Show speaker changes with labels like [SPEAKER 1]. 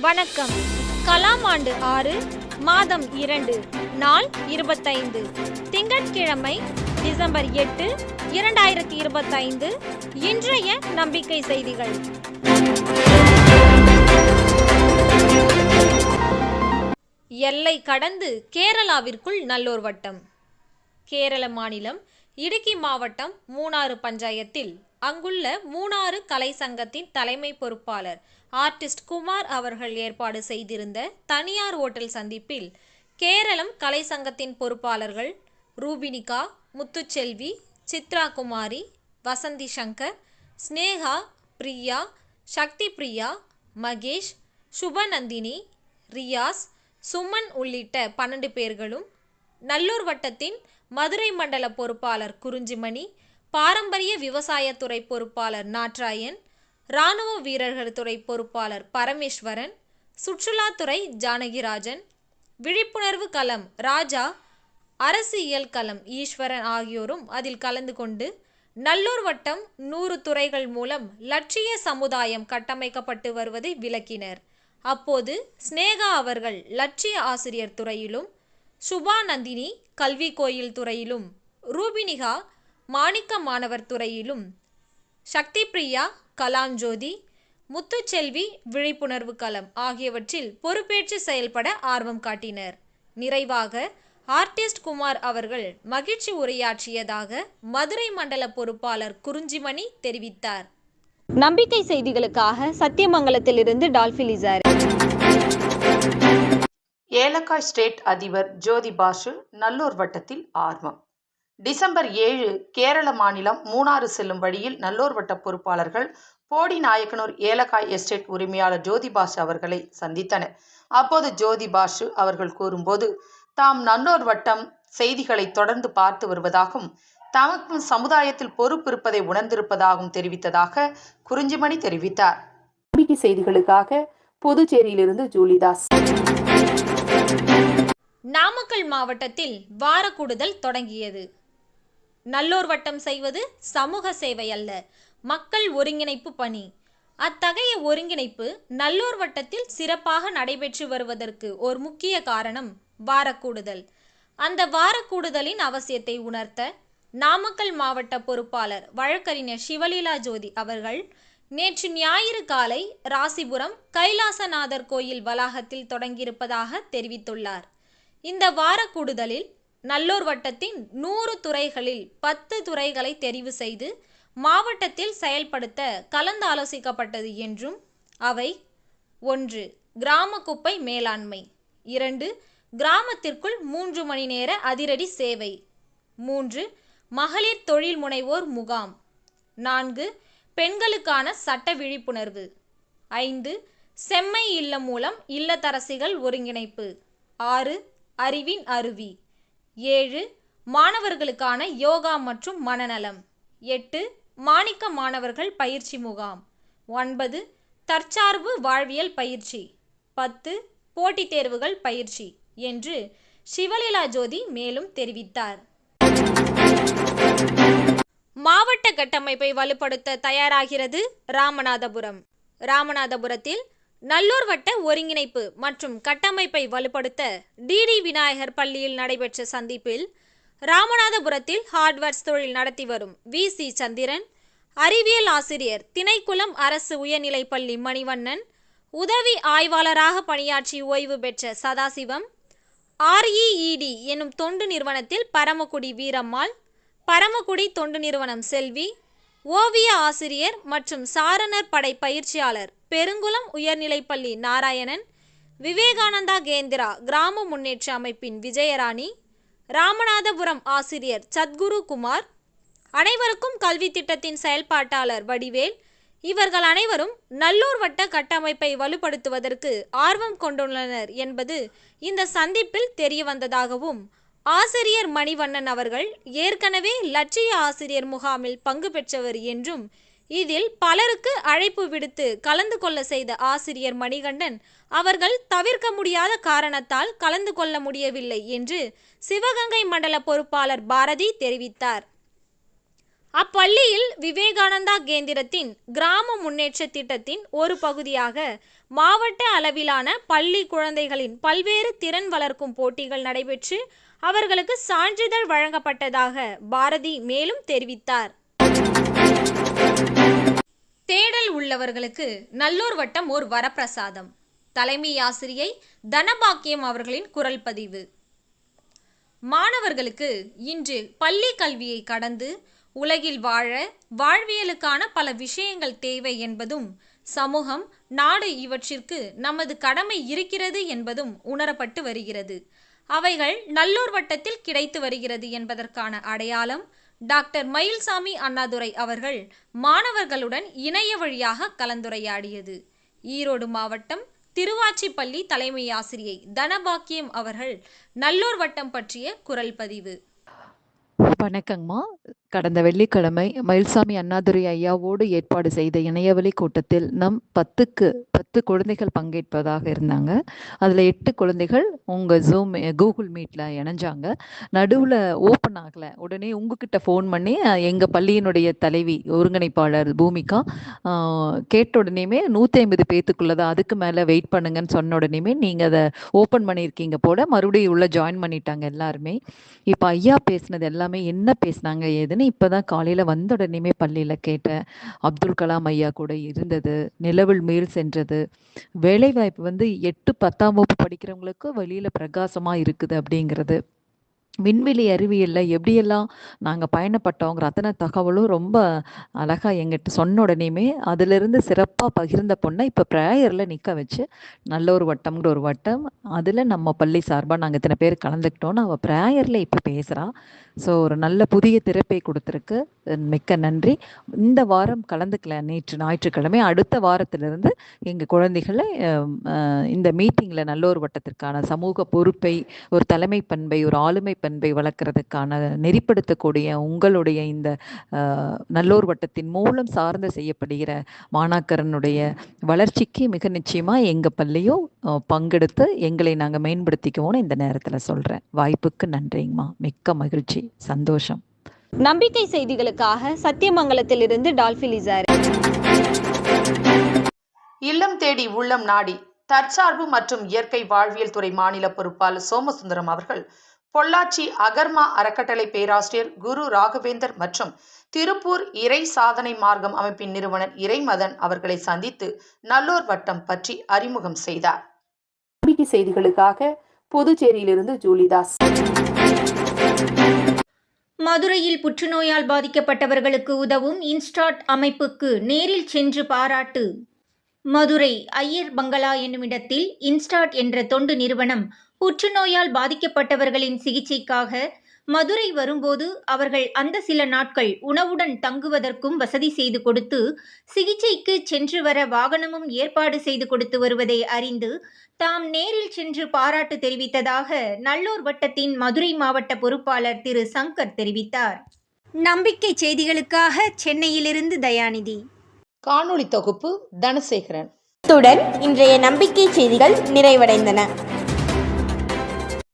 [SPEAKER 1] வணக்கம். கலாம் ஆண்டு ஆறு மாதம் இரண்டு நாள் இருபத்தைந்து. திங்கட்கிழமை டிசம்பர் எட்டு இரண்டாயிரத்தி இருபத்தைந்து. இன்றைய நம்பிக்கை செய்திகள். எல்லை கடந்து கேரளாவிற்குள் நல்லோர் வட்டம். கேரள மாநிலம் இடுக்கி மாவட்டம் மூணாறு பஞ்சாயத்தில் அங்குள்ள மூணாறு கலை சங்கத்தின் தலைமை பொறுப்பாளர் ஆர்டிஸ்ட் குமார் அவர்கள் ஏற்பாடு செய்திருந்த தனியார் ஓட்டல் சந்திப்பில் கேரளம் கலை சங்கத்தின் பொறுப்பாளர்கள் ரூபினிகா முத்துச்செல்வி சித்ரா குமாரி வசந்தி சங்கர் ஸ்னேகா பிரியா சக்தி பிரியா மகேஷ் சுபநந்தினி ரியாஸ் சுமன் உள்ளிட்ட பன்னெண்டு பேர்களும் நல்லூர் வட்டத்தின் மதுரை மண்டல பொறுப்பாளர் குறிஞ்சிமணி பாரம்பரிய விவசாயத்துறை பொறுப்பாளர் நாட்ராயன் ராணுவ வீரர்கள் துறை பொறுப்பாளர் பரமேஸ்வரன் சுற்றுலாத்துறை ஜானகிராஜன் விழிப்புணர்வு களம் ராஜா அரசியல் களம் ஈஸ்வரன் ஆகியோரும் அதில் கலந்து கொண்டு நல்லூர் வட்டம் நூறு துறைகள் மூலம் லட்சிய சமுதாயம் கட்டமைக்கப்பட்டு வருவதை விளக்கினர். அப்போது ஸ்னேகா அவர்கள் லட்சிய ஆசிரியர் துறையிலும் சுபா நந்தினி கல்வி கோயில் துறையிலும் ரூபினிகா மாணிக்க மாணவர் துறையிலும் சக்தி பிரியா கலாஞ்சோதி முத்துச்செல்வி விழிப்புணர்வு களம் ஆகியவற்றில் பொறுப்பேற்று செயல்பட ஆர்வம் காட்டினர். நிறைவாக ஆர்டிஸ்ட் குமார் அவர்கள் மகிழ்ச்சி உரையாற்றியதாக மதுரை மண்டல பொறுப்பாளர் குறிஞ்சிமணி தெரிவித்தார். நம்பிக்கை செய்திகளுக்காக சத்தியமங்கலத்திலிருந்து டால்பிலிசார்
[SPEAKER 2] ஏலக்காய் ஸ்டேட் அதிபர் ஜோதி பாசு நல்லூர் வட்டத்தில் ஆர்வம். டிசம்பர் ஏழு கேரள மாநிலம் மூணாறு செல்லும் வழியில் நல்லூர் வட்ட பொறுப்பாளர்கள் போடி நாயக்கனூர் ஏலக்காய் எஸ்டேட் உரிமையாளர் ஜோதி பாசு அவர்களை சந்தித்தனர். அப்போது ஜோதி பாசு அவர்கள் கூறும்போது தாம் நல்லூர் வட்டம் செய்திகளை தொடர்ந்து பார்த்து வருவதாகவும் தமக்கும் சமுதாயத்தில் பொறுப்பு இருப்பதை உணர்ந்திருப்பதாகவும் தெரிவித்ததாக குறிஞ்சிமணி தெரிவித்தார். நம்பிக்கை செய்திகளுக்காக புதுச்சேரியிலிருந்து ஜூலிதாஸ்.
[SPEAKER 1] நாமக்கல் மாவட்டத்தில் வாரக்கூடுதல் தொடங்கியது. நல்லோர் வட்டம் செய்வது சமூக சேவை அல்ல மக்கள் ஒருங்கிணைப்பு பணி. அத்தகைய ஒருங்கிணைப்பு நல்லோர் வட்டத்தில் சிறப்பாக நடைபெற்று வருவதற்கு ஒரு முக்கிய காரணம் வாரக்கூடுதல். அந்த வாரக்கூடுதலின் அவசியத்தை உணர்த்த நாமக்கல் மாவட்ட பொறுப்பாளர் வழக்கறிஞர் சிவலீலா ஜோதி அவர்கள் நேற்று ஞாயிறு காலை ராசிபுரம் கைலாசநாதர் கோயில் வளாகத்தில் தொடங்கியிருப்பதாக தெரிவித்துள்ளார். இந்த வாரக்கூடுதலில் நல்லூர் வட்டத்தின் நூறு துறைகளில் பத்து துறைகளை தெரிவு செய்து மாவட்டத்தில் செயல்படுத்த கலந்தாலோசிக்கப்பட்டது என்றும் அவை ஒன்று கிராம குப்பை மேலாண்மை இரண்டு கிராமத்திற்குள் மூன்று மணி நேர அதிரடி சேவை மூன்று மகளிர் தொழில் முனைவோர் முகாம் நான்கு பெண்களுக்கான சட்ட விழிப்புணர்வு ஐந்து செம்மை இல்லம் மூலம் இல்லத்தரசிகள் ஒருங்கிணைப்பு ஆறு அறிவின் அருவி. ஏழு மாணவர்களுக்கான யோகா மற்றும் மனநலம். எட்டு மாணிக்க மாணவர்கள் பயிற்சி முகாம். ஒன்பது தற்சார்பு வாழ்வியல் பயிற்சி. பத்து போட்டித் தேர்வுகள் பயிற்சி என்று சிவலீலா ஜோதி மேலும் தெரிவித்தார். மாவட்ட கட்டமைப்பை வலுப்படுத்த தயாராகிறது ராமநாதபுரம். ராமநாதபுரத்தில் நல்லூர் வட்ட ஒருங்கிணைப்பு மற்றும் கட்டமைப்பை வலுப்படுத்த டிடி விநாயகர் பள்ளியில் நடைபெற்ற சந்திப்பில் ராமநாதபுரத்தில் ஹார்ட்வேர்ஸ் தொழில் நடத்தி வரும் வி சி சந்திரன் அறிவியல் ஆசிரியர் திணைக்குளம் அரசு உயர்நிலைப்பள்ளி மணிவண்ணன் உதவி ஆய்வாளராக பணியாற்றி ஓய்வு பெற்ற சதாசிவம் ஆர்இஇடி எனும் தொண்டு நிறுவனத்தில் பரமக்குடி வீரம்மாள் பரமக்குடி தொண்டு நிறுவனம் செல்வி ஓவிய ஆசிரியர் மற்றும் சாரணர் படை பயிற்சியாளர் பெருங்குளம் உயர்நிலைப்பள்ளி நாராயணன் விவேகானந்தா கேந்திரா கிராம முன்னேற்ற அமைப்பின் விஜயராணி ராமநாதபுரம் ஆசிரியர் சத்குரு குமார் அனைவருக்கும் கல்வி திட்டத்தின் செயல்பாட்டாளர் வடிவேல். இவர்கள் அனைவரும் நல்லூர் வட்ட கட்டமைப்பை வலுப்படுத்துவதற்கு ஆர்வம் கொண்டுள்ளனர் என்பது இந்த சந்திப்பில் தெரியவந்ததாகவும் ஆசிரியர் மணிவண்ணன் அவர்கள் ஏற்கனவே லட்சிய ஆசிரியர் முகாமில் பங்கு பெற்றவர் என்றும் இதில் பலருக்கு அழைப்பு விடுத்து கலந்து கொள்ள செய்த ஆசிரியர் மணிகண்டன் அவர்கள் தவிர்க்க முடியாத காரணத்தால் கலந்து கொள்ள முடியவில்லை என்று சிவகங்கை மண்டல பொறுப்பாளர் பாரதி தெரிவித்தார். அப்பள்ளியில் விவேகானந்தா கேந்திரத்தின் கிராம முன்னேற்ற திட்டத்தின் ஒரு பகுதியாக மாவட்ட அளவிலான பள்ளி குழந்தைகளின் பல்வேறு திறன் வளர்க்கும் போட்டிகள் நடைபெற்று அவர்களுக்கு சான்றிதழ் வழங்கப்பட்டதாக பாரதி மேலும் தெரிவித்தார். தேடல் உள்ளவர்களுக்கு நல்லூர் வட்டம் ஓர் வரப்பிரசாதம். தலைமை ஆசிரியை தனபாக்கியம் அவர்களின் குரல் பதிவு. மாணவர்களுக்கு இன்று பள்ளி கல்வியை கடந்து உலகில் வாழ வாழ்வியலுக்கான பல விஷயங்கள் தேவை என்பதும் சமூகம் நாடு இவற்றிற்கு நமது கடமை இருக்கிறது என்பதும் உணரப்பட்டு வருகிறது. அவைகள் நல்லூர் வட்டத்தில் கிடைத்து வருகிறது என்பதற்கான அடையாளம் டாக்டர் மயில்சாமி அண்ணாதுரை அவர்கள் மாணவர்களுடன் இணைய வழியாக கலந்துரையாடியது. ஈரோடு மாவட்டம் திருவாச்சிப்பள்ளி தலைமை ஆசிரியை தனபாக்கியம் அவர்கள் நல்லூர் வட்டம் பற்றிய குரல் பதிவு.
[SPEAKER 3] வணக்கங்கம்மா கடந்த வெள்ளிக்கிழமை மயில்சாமி அண்ணாதுரை ஐயாவோடு ஏற்பாடு செய்த இணையவழி கூட்டத்தில் நம் பத்துக்கு பத்து குழந்தைகள் பங்கேற்பதாக இருந்தாங்க. அதில் எட்டு குழந்தைகள் உங்கள் ஜூம் கூகுள் மீட்டில் இணைஞ்சாங்க. நடுவில் ஓப்பன் ஆகலை. உடனே உங்ககிட்ட ஃபோன் பண்ணி எங்கள் பள்ளியினுடைய தலைவி ஒருங்கிணைப்பாளர் பூமிகா கேட்ட உடனேயுமே நூற்றி ஐம்பது பேத்துக்குள்ளே தான் அதுக்கு மேலே வெயிட் பண்ணுங்கன்னு சொன்ன உடனேமே நீங்கள் அதை ஓப்பன் பண்ணியிருக்கீங்க போல மறுபடியும் உள்ளே ஜாயின் பண்ணிட்டாங்க எல்லாருமே. இப்போ ஐயா பேசுனது எல்லாமே என்ன பேசுனாங்க ஏதுன்னு இப்போ தான் காலையில் வந்த உடனேமே பள்ளியில் கேட்டேன். அப்துல் கலாம் ஐயா கூட இருந்தது நிலவில் மேல் சென்றது. வேலைவாய்ப்பு வந்து எட்டு பத்தாம் வகுப்பு படிக்கிறவங்களுக்கு வெளியில் பிரகாசமாக இருக்குது அப்படிங்கிறது. விண்வெளி அறிவியலில் எப்படியெல்லாம் நாங்கள் பயணப்பட்டோங்கிற அத்தனை தகவலும் ரொம்ப அழகாக எங்கிட்ட சொன்ன உடனேயுமே அதிலிருந்து சிறப்பாக பகிர்ந்த பொண்ணை இப்போ ப்ரேயரில் நிற்க வச்சு நல்ல ஒரு வட்டம்ங்கிற ஒரு வட்டம். அதில் நம்ம பள்ளி சார்பாக நாங்கள் இத்தனை பேர் கலந்துக்கிட்டோன்னு அவள் ப்ரேயரில் இப்போ பேசுகிறா ஸோ ஒரு நல்ல புதிய திறப்பை கொடுத்துருக்கு. மிக்க நன்றி. இந்த வாரம் கலந்துக்கல. நேற்று ஞாயிற்றுக்கிழமை அடுத்த வாரத்திலிருந்து எங்கள் குழந்தைகளை இந்த மீட்டிங்கில் நல்ல ஒரு வட்டத்திற்கான சமூக பொறுப்பை ஒரு தலைமை பண்பை ஒரு ஆளுமை பண்பை வளர்க்கறதுக்கான நெறிப்படுத்தக்கூடிய உங்களுடைய இந்த நல்லோர் வட்டத்தின் மூலம் சார்ந்து செய்யப்படுகிற மாணாக்கரனுடைய வளர்ச்சிக்கு மிக நிச்சயமாக எங்கள் பள்ளியும் பங்கெடுத்து எங்களை நாங்கள் மேம்படுத்திக்குவோம்னு இந்த நேரத்தில் சொல்கிறேன் வாய்ப்புக்கு நன்றிங்கம்மா. மிக்க மகிழ்ச்சி. சந்தோஷம்.
[SPEAKER 1] நம்பிக்கை செய்திகளுக்காக சத்தியமங்கலத்திலிருந்து டால்ஃபி லிசார்
[SPEAKER 2] இல்லம் தேடி உள்ளம் நாடி தற்சார்பு மற்றும் இயற்கை வாழ்வியல் துறை மாநில பொறுப்பாளர் சோமசுந்தரம் அவர்கள் பொள்ளாச்சி அகர்மா அறக்கட்டளை பேராசிரியர் குரு ராகவேந்தர் மற்றும் திருப்பூர் இறை சாதனை மார்க்கம் அமைப்பின் நிறுவனர் இறைமதன் அவர்களை சந்தித்து நல்லோர் வட்டம் பற்றி அறிமுகம் செய்தார்.
[SPEAKER 4] நம்பிக்கை செய்திகளுக்காக புதுச்சேரியிலிருந்து ஜூலிதாஸ்.
[SPEAKER 5] மதுரையில் புற்றுநோயால் பாதிக்கப்பட்டவர்களுக்கு உதவும் இன்ஸ்டாட் அமைப்புக்கு நேரில் சென்று பாராட்டு. மதுரை ஐயர் பங்களா என்னுமிடத்தில் இன்ஸ்டாட் என்ற தொண்டு நிறுவனம் புற்றுநோயால் பாதிக்கப்பட்டவர்களின் சிகிச்சைக்காக மதுரை வரும்போது அவர்கள் அந்த சில நாட்கள் உணவுடன் தங்குவதற்கும் வசதி செய்து கொடுத்து சிகிச்சைக்கு சென்று வர வாகனமும் ஏற்பாடு செய்து கொடுத்து வருவதை அறிந்து தாம் நேரில் சென்று பாராட்டு தெரிவித்ததாக நல்லூர் வட்டத்தின் மதுரை மாவட்ட பொறுப்பாளர் திரு சங்கர் தெரிவித்தார். நம்பிக்கை செய்திகளுக்காக சென்னையிலிருந்து தயாநிதி.
[SPEAKER 2] காணொளி தொகுப்பு தனசேகரன்.
[SPEAKER 6] இத்துடன் இன்றைய நம்பிக்கை செய்திகள் நிறைவடைந்தன.